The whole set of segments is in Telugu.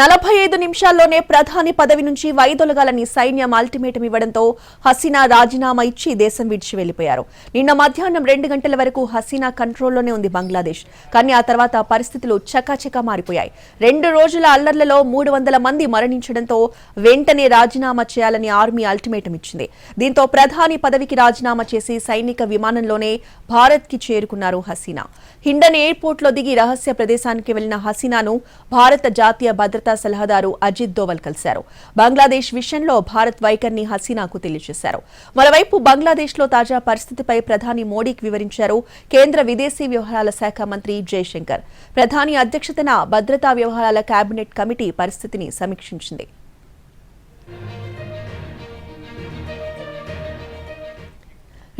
నలభై ఐదు నిమిషాల్లోనే ప్రధాని పదవి నుంచి వైదొలగాలని సైన్యం అల్టిమేటం ఇవ్వడంతో హసీనా రాజీనామా ఇచ్చి దేశం విడిచి వెళ్ళిపోయారు నిన్న మధ్యాహ్నం రెండు గంటల వరకు హసీనా కంట్రోల్లోనే ఉంది బంగ్లాదేశ్. కానీ ఆ తర్వాత పరిస్థితులు చకాచకా మారిపోయాయి. రెండు రోజుల అల్లర్లలో మూడు వందల మంది మరణించడంతో వెంటనే రాజీనామా చేయాలని ఆర్మీ అల్టిమేటం ఇచ్చింది. దీంతో ప్రధాని పదవికి రాజీనామా చేసి సైనిక విమానంలోనే భారత్కి చేరుకున్నారు హసీనా. హిండన్ ఎయిర్పోర్ట్లో దిగి రహస్య ప్రదేశానికి వెళ్ళిన హసీనాను భారత జాతీయ భద్రత సలహాదారు అజిత్ దోవల్ కలిశారు. బంగ్లాదేశ్ విషయంలో భారత్ వైఖరిని హసీనాకు తెలియజేశారు. మరోవైపు బంగ్లాదేశ్లో తాజా పరిస్థితిపై ప్రధాని మోడీకి వివరించారు కేంద్ర విదేశీ వ్యవహారాల శాఖ మంత్రి జయశంకర్. ప్రధాని అధ్యక్షతన భద్రతా వ్యవహారాల కేబినెట్ కమిటీ పరిస్థితిని సమీక్షించింది.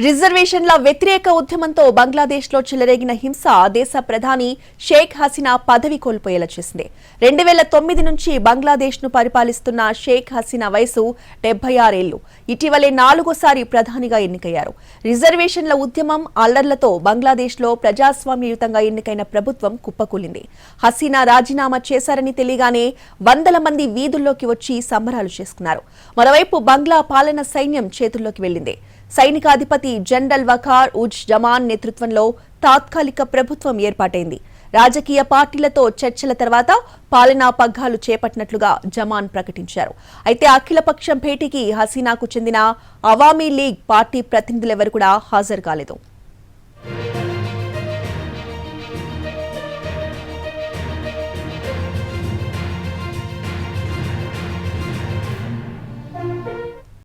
రిజర్వేషన్ల వ్యతిరేక ఉద్యమంతో బంగ్లాదేశ్లో చెలరేగిన హింస దేశ ప్రధాని షేక్ హసీనా పదవి కోల్పోయేలా చేసింది. రెండు వేల తొమ్మిది నుంచి బంగ్లాదేశ్ను పరిపాలిస్తున్న షేక్ హసీనా వయసు డెబ్బై ఆరేళ్ళు ఇటీవలే నాలుగోసారి ప్రధానిగా ఎన్నికయ్యారు. రిజర్వేషన్ల ఉద్యమం అల్లర్లతో బంగ్లాదేశ్లో ప్రజాస్వామ్యయుతంగా ఎన్నికైన ప్రభుత్వం కుప్పకూలింది. హసీనా రాజీనామా చేశారని తెలియగానే వందల మంది వీధుల్లోకి వచ్చి సంబరాలు చేసుకున్నారు. మరోవైపు బంగ్లా పాలన సైన్యం చేతుల్లోకి వెళ్ళింది సైనికాధిపతి జనరల్ వఖార్ ఉజ్ జమాన్ నేతృత్వంలో తాత్కాలిక ప్రభుత్వం ఏర్పాటైంది. రాజకీయ పార్టీలతో చర్చల తర్వాత పాలనా పగ్గాలు చేపట్టినట్లుగా జమాన్ ప్రకటించారు. అయితే అఖిలపక్షం భేటీకి హసీనాకు చెందిన అవామీ లీగ్ పార్టీ ప్రతినిధులెవరు కూడా హాజరు కాలేదు.